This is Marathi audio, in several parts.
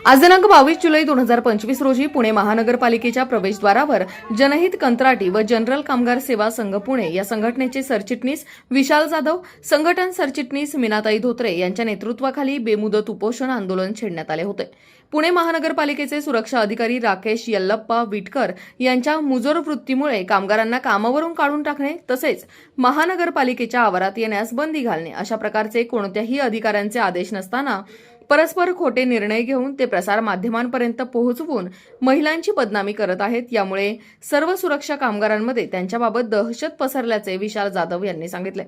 आज दिनांक बावीस जुलै दोन हजार पंचवीस रोजी पुणे महानगरपालिकेच्या प्रवेशद्वारावर जनहित कंत्राटी व जनरल कामगार सेवा संघ पुणे या संघटनेचे सरचिटणीस विशाल जाधव संघटन सरचिटणीस मीनाताई धोत्रे यांच्या नेतृत्वाखाली बेमुदत उपोषण आंदोलन छेडण्यात आले होते. पुणे महानगरपालिकेचे सुरक्षा अधिकारी राकेश यल्लप्पा विटकर यांच्या मुजोर वृत्तीमुळे कामगारांना कामावरून काढून टाकणे तसेच महानगरपालिकेच्या आवारात येण्यास बंदी घालणे अशा प्रकारचे कोणत्याही अधिकाऱ्यांचे आदेश नसताना परस्पर खोटे निर्णय घेऊन ते प्रसार माध्यमांपर्यंत पोहोचवून महिलांची बदनामी करत आहेत. यामुळे सर्व सुरक्षा कामगारांमध्ये त्यांच्याबाबत दहशत पसरल्याचे विशाल जाधव यांनी सांगितले.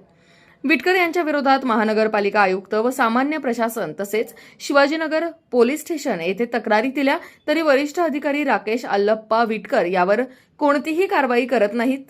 विटकर यांच्या विरोधात महानगरपालिका आयुक्त व सामान्य प्रशासन तसेच शिवाजीनगर पोलीस स्टेशन येथे तक्रारी दिल्या तरी वरिष्ठ अधिकारी राकेश अल्लप्पा विटकर यावर कोणतीही कारवाई करत नाहीत.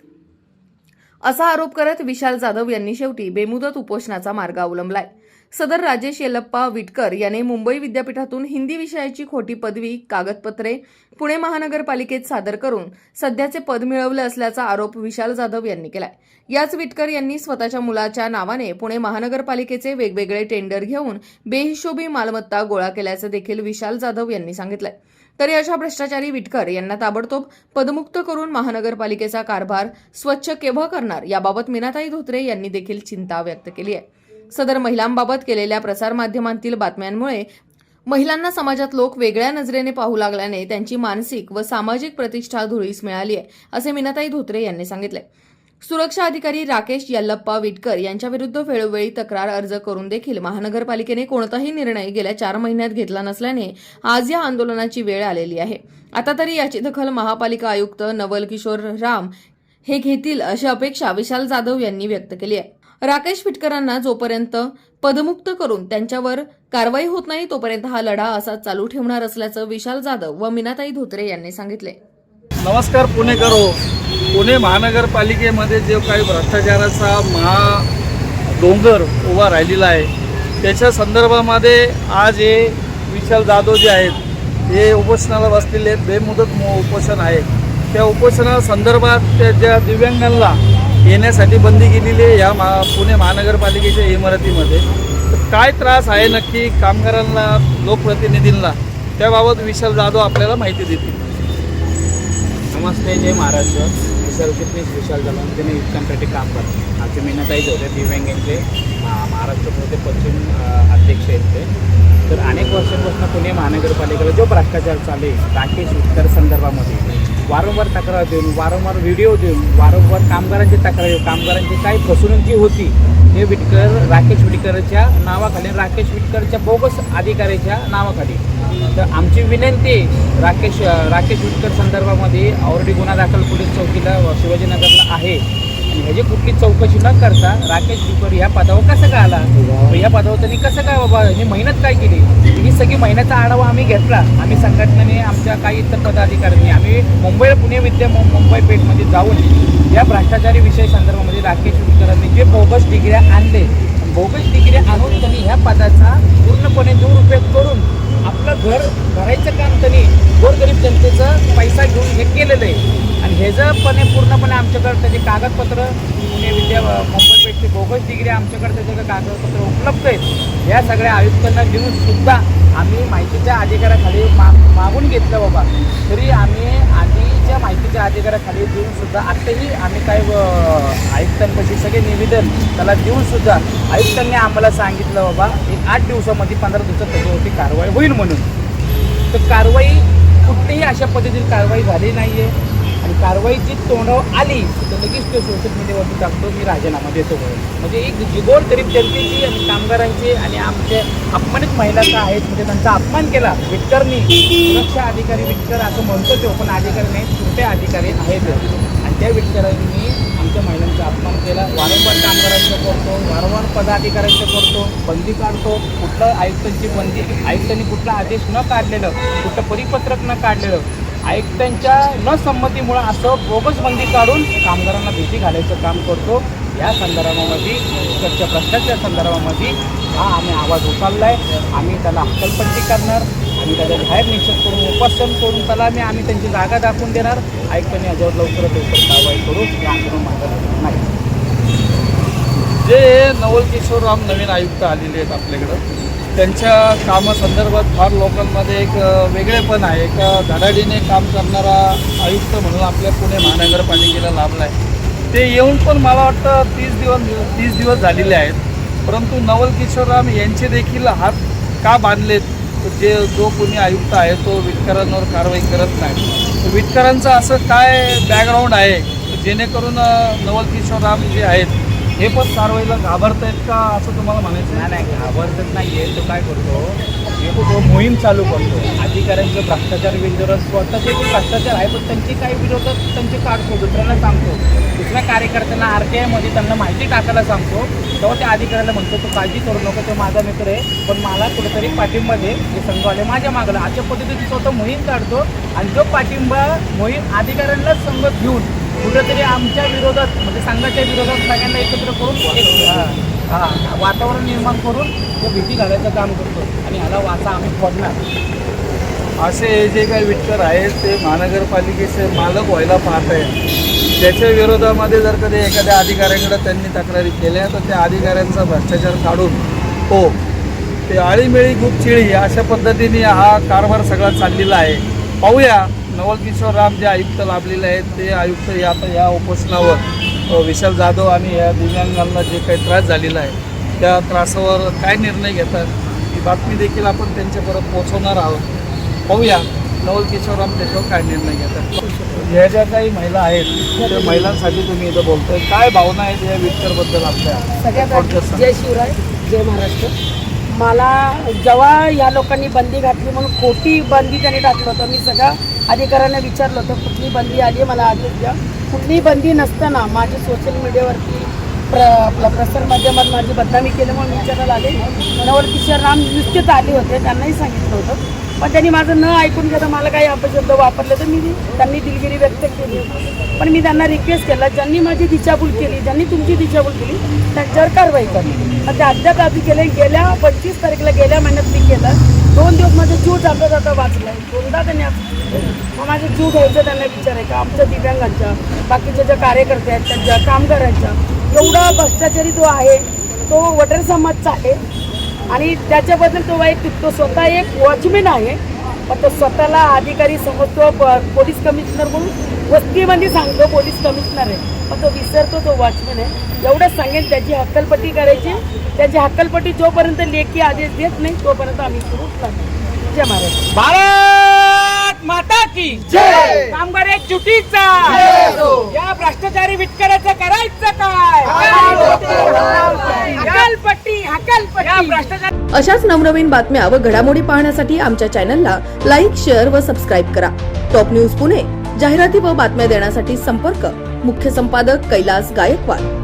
असा आरोप करत विशाल जाधव यांनी शेवटी बेमुदत उपोषणाचा मार्ग अवलंबलाय. सदर राजेश येलप्पा विटकर याने मुंबई विद्यापीठातून हिंदी विषयाची खोटी पदवी कागदपत्रे पुणे महानगरपालिकेत सादर करून सध्याचे पद मिळवलं असल्याचा आरोप विशाल जाधव यांनी केलाय. याच विटकर यांनी स्वतःच्या मुलाच्या नावाने पुणे महानगरपालिकेचे वेगवेगळे टेंडर घेऊन बेहिशोबी मालमत्ता गोळा केल्याचं देखील विशाल जाधव यांनी सांगितलंय. तरी अशा भ्रष्टाचारी विटकर यांना ताबडतोब पदमुक्त करून महानगरपालिकेचा कारभार स्वच्छ केव्हा करणार याबाबत मीनाताई धोत्रे यांनी देखील चिंता व्यक्त केली आहे. सदर महिलांबाबत केलेल्या प्रसारमाध्यमांतील बातम्यांमुळे महिलांना समाजात लोक वेगळ्या नजरेने पाहू लागल्याने त्यांची मानसिक व सामाजिक प्रतिष्ठा धुळीस मिळाली आहे असे मीनाताई धोत्रे यांनी सांगितले सुरक्षा अधिकारी राकेश यल्लप्पा विटकर यांच्या विरुद्ध वेळोवेळी तक्रार अर्ज करून देखील महानगरपालिकेने कोणताही निर्णय गेल्या चार महिन्यात घेतला नसल्याने आज या आंदोलनाची वेळ आलेली आहे. आता तरी याची दखल महापालिका आयुक्त नवल किशोर राम हे घेतील अशी अपेक्षा विशाल जाधव यांनी व्यक्त केली आहे. राकेश फिटकरांना जोपर्यंत पदमुक्त करून त्यांच्यावर कारवाई होत नाही तोपर्यंत हा लढा असा चालू ठेवणार असल्याचं विशाल जाधव व मीनाताई धोत्रे यांनी सांगितले. नमस्कार पुणेकर हो पुणे महानगरपालिकेमध्ये जो काही भ्रष्टाचाराचा महा डोंगर उभा राहिलेला आहे त्याच्या संदर्भामध्ये आज हे विशाल जाधव जे आहेत हे उपोषणाला बसलेले बेमुदत मो- उपोषण आहे. त्या उपोषणासंदर्भात त्या ज्या दिव्यांगांना येण्यासाठी बंदी केलेली आहे या महा पुणे महानगरपालिकेच्या इमारतीमध्ये. तर काय त्रास आहे नक्की कामगारांना लोकप्रतिनिधींना? त्याबाबत विशाल जाधव आपल्याला माहिती देतील. नमस्ते जय महाराष्ट्र. विशाल सरचिटणीस विशाल जलन त्यांनी इतकांसाठी काम करतो. आमचे मीनाताईच होते दिव्यांगांचे मा- महाराष्ट्र पश्चिम अध्यक्ष आहेत ते. तर अनेक वर्षांपासून पुणे महानगरपालिकेला जो भ्रष्टाचार चालू आहे राकेश उत्तर संदर्भामध्ये. वारंवार तक्रार देऊन वारंवार व्हिडिओ देऊन वारंवार कामगारांची तक्रार देऊन कामगारांची काय फसवणूक जी होती हे विटकर राकेश विटकरच्या नावाखाली राकेश विटकरच्या बोगस अधिकाऱ्याच्या नावाखाली. तर आमची विनंती राकेश राकेश विटकर संदर्भामध्ये ऑलरेडी गुन्हा दाखल पोलीस चौकीला शिवाजीनगरला आहे. ह्याची कुठली चौकशी न करता राकेश विटकर या पदावर कसं काय आला? या पदावर त्यांनी कसं काय बाबा यांनी मेहनत काय केली? ही सगळी महिन्याचा आढावा आम्ही घेतला. आम्ही संघटनेने आमच्या काही इतर पदाधिकाऱ्यांनी आम्ही मुंबई पुणे विद्या मुंबई पेठमध्ये जाऊन या भ्रष्टाचारी विषय संदर्भामध्ये राकेश विटकरांनी जे बोगस डिग्र्या आणले बोगस डिग्री आणून त्यांनी ह्या पदाचा पूर्णपणे दुरुपयोग करून आपलं घर भरायचं काम त्यांनी गोरगरीब जनतेचं पैसा घेऊन हे केलेलं आहे. आणि पूर्णपणे आमच्याकडे त्याचे कागदपत्र पुणे विद्या मुंबईपेठची बोगस डिग्री आमच्याकडे त्याचे कागदपत्र उपलब्ध आहेत. या सगळ्या आयुक्तांना देऊन सुद्धा आम्ही माहितीच्या अधिकाराखाली मा मागून घेतलं बाबा. तरी आम्ही आधीच्या माहितीच्या अधिकाराखाली देऊनसुद्धा आत्ताही आम्ही काय आयुक्तांपाशी सगळे निवेदन त्याला देऊनसुद्धा आयुक्तांनी आम्हाला सांगितलं बाबा एक आठ दिवसामध्ये पंधरा दिवसात त्याच्यावरती कारवाई होईल म्हणून. तर कारवाई कुठलीही अशा पद्धतीने कारवाई झाली नाही आहे आणि कारवाई जी तोंडावर आली तर लगेच तो सोशल मीडियावरती टाकतो मी राजीनामा देतो म्हणून. म्हणजे एक जिगोर गरीब जनतेची आणि कामगारांची आणि आमचे अपमानित महिला का आहेत म्हणजे त्यांचा अपमान केला विटकरनी सुरक्षा अधिकारी विटकर असं म्हणतो तो पण अधिकारी नाही छोटे अधिकारी आहेत. आणि त्या विटकरांनी आमच्या महिलांचा अपमान केला वारंवार कामगारांचं करतो वारंवार पदाधिकाऱ्यांचं करतो बंदी काढतो कुठलं आयुक्तांची बंदी आयुक्तांनी कुठला आदेश न काढलेलं कुठलं परिपत्रक न काढलेलं आयुक्तांच्या न संमतीमुळं असं बोगस बंदी काढून कामगारांना भीती घालायचं काम करतो. या संदर्भामध्ये स्वच्छ भ्रष्टाचार संदर्भामध्ये हा आम्ही आवाज उचलला आहे आम्ही त्याला हकलपट्टी करणार. आम्ही त्याचा बाहेर निश्चित करून उपासन करून त्याला आम्ही आम्ही त्यांची जागा दाखवून देणार. आयुक्तांनी याच्यावर लवकरात लवकर कारवाई करू. हे आंदोलन मागं नाही. जे नवल किशोर राम नवीन आयुक्त आलेले आहेत आपल्याकडं. त्यांच्या कामासंदर्भात फार लोकांमध्ये एक वेगळेपण आहे. एका धडाडीने काम करणारा आयुक्त म्हणून आपल्या पुणे महानगरपालिकेला लाभला आहे ते येऊन पण मला वाटतं तीस दिवस तीस दिवस झालेले आहेत. परंतु नवल किशोरराम यांचे देखील हात का बांधलेत? जे जो कोणी आयुक्त आहे तो विटकरांवर कारवाई करत नाही. विटकरांचं असं काय बॅकग्राऊंड आहे? जेणेकरून नवल किशोरराम जे आहेत हे पण कारवाईला घाबरत आहेत का असं तुम्हाला म्हणायचं? नाही नाही घाबरतच नाही आहे तो काय करतो? तो तो मोहीम चालू करतो. अधिकाऱ्यांचे भ्रष्टाचार विरोधात स्वतःचे जे भ्रष्टाचार आहे पण त्यांची काही विरोधात त्यांचे काढतो दुसऱ्यांना सांगतो. दुसऱ्या कार्यकर्त्यांना आर टी आयमध्ये त्यांना माहिती टाकायला सांगतो. तेव्हा त्या अधिकाऱ्याला म्हणतो तू काळजी करू नको तो माझा मित्र आहे पण मला कुठेतरी पाठिंबा दे. जे संघवाले माझ्या मागला अशा पद्धतीने स्वतः मोहीम काढतो आणि जो पाठिंबा मोहीम अधिकाऱ्यांनाच संघ घेऊन कुठेतरी आमच्या विरोधात म्हणजे संघाच्या विरोधात सगळ्यांना एकत्र करून हां हा, वातावरण निर्माण करून तो भीती घालायचं काम करतो. आणि ह्याला वाचा आम्ही फोडणार. असे जे काही विटकर आहेत ते महानगरपालिकेचे मालक व्हायला पाहत आहेत. त्याच्या विरोधामध्ये जर कधी एखाद्या अधिकाऱ्यांकडे त्यांनी तक्रारी केल्या तर त्या अधिकाऱ्यांचा भ्रष्टाचार काढून हो ते आळीमेळी गुपचिळी अशा पद्धतीने हा कारभार सगळा चाललेला आहे. पाहूया. नवल किशोर राम जे आयुक्त लाभलेले आहेत ते आयुक्त या आता या उपोषणावर विशाल जाधव आणि या दिव्यांगांना जे काही त्रास झालेला आहे त्या त्रासावर काय निर्णय घेतात ही बातमी देखील आपण त्यांच्यापर्यंत पोहोचवणार आहोत. पाहूया नवल किशोरराम त्याच्यावर काय निर्णय घेतात. ह्या ज्या काही महिला आहेत त्या महिलांसाठी तुम्ही इथं बोलतोय काय भावना आहेत या विक्टरबद्दल आपल्या? सगळ्यात थोडक्यात आधी सांगा. जय शिवराय जय महाराष्ट्र. मला जेव्हा या लोकांनी बंदी घातली म्हणून खोटी बंदी त्यांनी टाकलं होतं मी सगळ्या अधिकाऱ्यांना विचारलं होतं कुठली बंदी आली आहे? मला आदेश द्या. कुठलीही बंदी नसताना माझी सोशल मीडियावरती प्र आपल्या प्रसार माध्यमात माझी बदनामी केल्यामुळे मी विचारायला आले. मनावर किशोर राम नुसतेच आले होते त्यांनाही सांगितलं होतं. पण त्यांनी माझं न ऐकून घेता मला काही अपशब्द वापरले तर मी त्यांनी दिलगिरी व्यक्त केली. पण मी त्यांना रिक्वेस्ट केला ज्यांनी माझी दिशाभूल केली ज्यांनी तुमची दिशाभूल केली त्यांच्यावर कारवाई करा. पण ते अद्याप आधी केले. गेल्या पंचवीस तारखेला गेल्या महिन्यात मी केलं. दोन दिवस माझं जीव जाता जाता आहे दोनदा त्यांनी मग माझं जीव घ्यायचा त्यांना विचारायचा आमच्या दिव्यांगांच्या बाकीच्या ज्या कार्यकर्ते आहेत त्यांच्या कामगारांच्या एवढा भ्रष्टाचारी जो आहे तो वडर समाजचा आहे. आणि त्याच्याबद्दल तो वैयक्तिक तो स्वतः एक वॉचमॅन आहे पण तो स्वतःला अधिकारी समजतो पोलीस कमिशनर म्हणून वस्तीमध्ये सांगतो पोलीस कमिशनर आहे. पण तो विसरतो तो वॉचमॅन आहे. एवढंच सांगेन त्याची हक्कलपट्टी करायची. त्याची हक्कलपट्टी जोपर्यंत लेखी आदेश देत नाही तोपर्यंत आम्ही सुरूच नाही जय महाराज. भारत! माता की. कामगार एक चुटीचा या भ्रष्टाचारी विटकऱ्याचं करायचं काय? हकालपट्टी हकालपट्टी. भ्रष्टाचार अशाच नवनवीन बातम्या व घडामोडी पाहण्यासाठी आमच्या चॅनलला लाईक शेअर व सबस्क्राईब करा. टॉप न्यूज पुणे जाहिराती व बातम्या देण्यासाठी संपर्क. मुख्य संपादक कैलास गायकवाड.